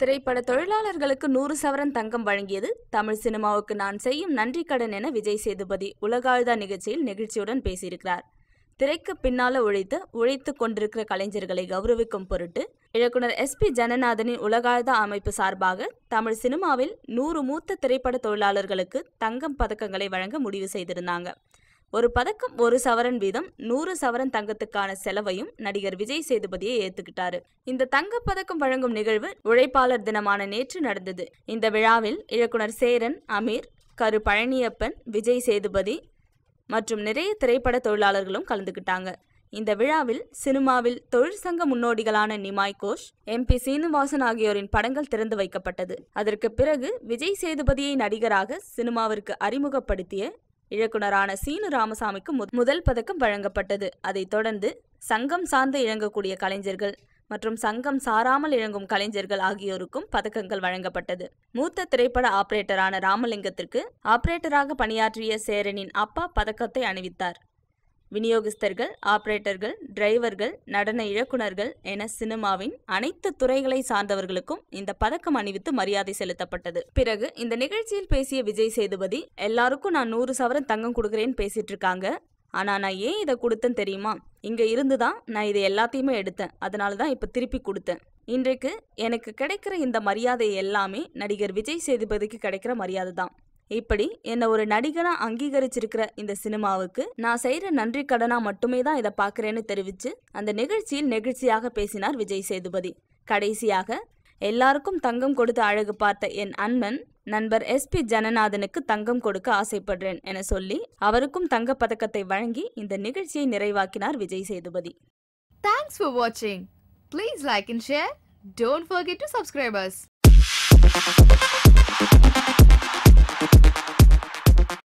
திரைப்பட தொழிலாளர்களுக்கு நூறு சவரன் தங்கம் வழங்கியது. தமிழ் சினிமாவுக்கு நான் செய்யும் நன்றி கடன் என விஜய் சேதுபதி உலகாழ்தா நிகழ்ச்சியில் நெகிழ்ச்சியுடன் பேசியிருக்கிறார். திரைக்கு பின்னால உழைத்து உழைத்து கொண்டிருக்கிற கலைஞர்களை கௌரவிக்கும் பொருட்டு இயக்குனர் எஸ் பி ஜனநாதனின் உலகாழ்தா அமைப்பு சார்பாக தமிழ் சினிமாவில் நூறு மூத்த திரைப்பட தொழிலாளர்களுக்கு தங்கம் பதக்கங்களை வழங்க முடிவு செய்திருந்தாங்க. ஒரு பதக்கம் ஒரு சவரன் வீதம் நூறு சவரன் தங்கத்துக்கான செலவையும் நடிகர் விஜய் சேதுபதியை ஏத்துக்கிட்டாரு. இந்த தங்கப் பதக்கம் வழங்கும் நிகழ்வு உழைப்பாளர் தினமான நேற்று நடந்தது. இந்த விழாவில் இயக்குனர் சேரன் அமீர் கரு பழனியப்பன் விஜய் சேதுபதி மற்றும் நிறைய திரைப்பட தொழிலாளர்களும் கலந்துக்கிட்டாங்க. இந்த விழாவில் சினிமாவில் தொழிற்சங்க முன்னோடிகளான நிமாய் கோஷ் எம்பி சீனிவாசன் ஆகியோரின் படங்கள் திறந்து வைக்கப்பட்டது. அதற்கு பிறகு விஜய் சேதுபதியை நடிகராக சினிமாவிற்கு அறிமுகப்படுத்திய இயக்குனரான சீனு ராமசாமிக்கு முதல் பதக்கம் வழங்கப்பட்டது. அதைத் தொடர்ந்து சங்கம் சார்ந்து இழங்கக்கூடிய கலைஞர்கள் மற்றும் சங்கம் சாராமல் இழங்கும் கலைஞர்கள் ஆகியோருக்கும் பதக்கங்கள் வழங்கப்பட்டது. மூத்த திரைப்பட ஆபரேட்டரான ராமலிங்கத்திற்கு ஆபரேட்டராக பணியாற்றிய சேரனின் அப்பா பதக்கத்தை அணிவித்தார். விநியோகஸ்தர்கள் ஆபரேட்டர்கள் டிரைவர்கள் நடன இயக்குனர்கள் என சினிமாவின் அனைத்து துறைகளை சார்ந்தவர்களுக்கும் இந்த பதக்கம் அணிவித்து மரியாதை செலுத்தப்பட்டது. பிறகு இந்த நிகழ்ச்சியில் பேசிய விஜய் சேதுபதி எல்லாருக்கும் நான் நூறு சவரன் தங்கம் கொடுக்குறேன்னு பேசிட்டு இருக்காங்க. ஆனா நான் ஏன் இதை கொடுத்தேன் தெரியுமா? இங்க இருந்துதான் நான் இதை எல்லாத்தையுமே எடுத்தேன். அதனால தான் இப்ப திருப்பி கொடுத்தேன். இன்றைக்கு எனக்கு கிடைக்கிற இந்த மரியாதை எல்லாமே நடிகர் விஜய் சேதுபதிக்கு கிடைக்கிற மரியாதை தான். இப்படி என்னை ஒரு நடிகனா அங்கீகரிச்சிருக்கிற இந்த சினிமாவுக்கு நான் செய்யற நன்றி கடனா மட்டுமே தான் இதை பார்க்குறேன்னு தெரிவிச்சு அந்த நிகழ்ச்சியில் நெகிழ்ச்சியாக பேசினார் விஜய் சேதுபதி. கடைசியாக எல்லாருக்கும் தங்கம் கொடுத்து அழகு பார்த்த என் அண்ணன் நண்பர் எஸ்பி ஜனநாதனுக்கு தங்கம் கொடுக்க ஆசைப்படுறேன் என சொல்லி அவருக்கும் தங்கப் பதக்கத்தை வழங்கி இந்த நிகழ்ச்சியை நிறைவாக்கினார் விஜய் சேதுபதி. தேங்க்ஸ் for வாட்சிங் please like and share don't forget to subscribe.